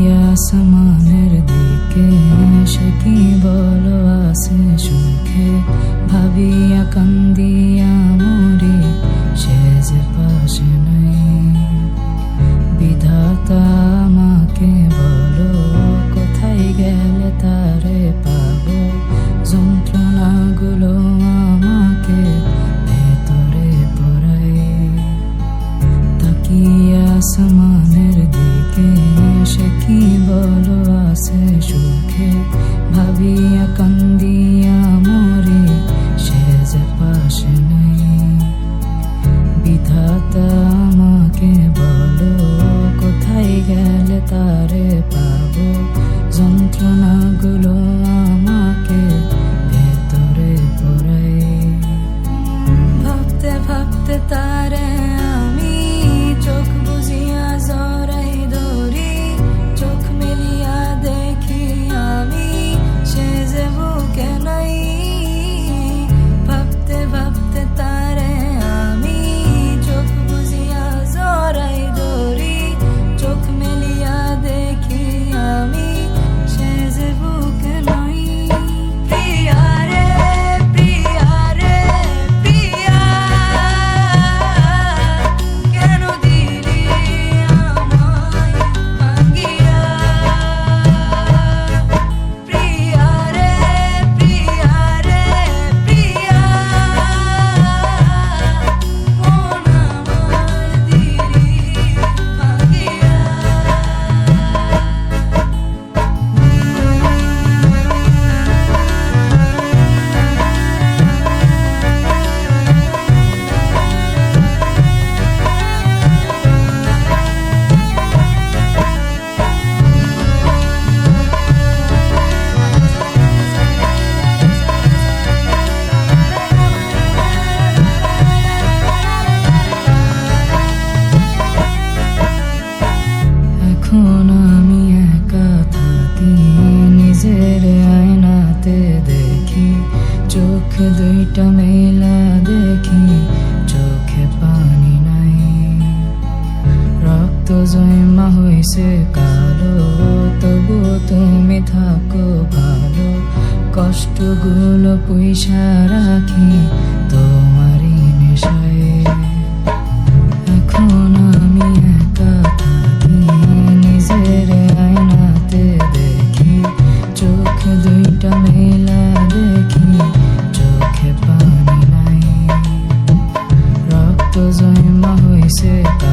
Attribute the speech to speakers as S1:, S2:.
S1: আসমানের দিকে সে কি বলো আসে সুখে? ভাবিয়া কান্দিয়া মরি চোখে দুইটা মেলা দেখি, চোখে পানি নাই। রক্ত জয়মা হয়েছে কালো, তবু তুমি থাকো ভালো। কষ্টগুলো পয়সা রাখি se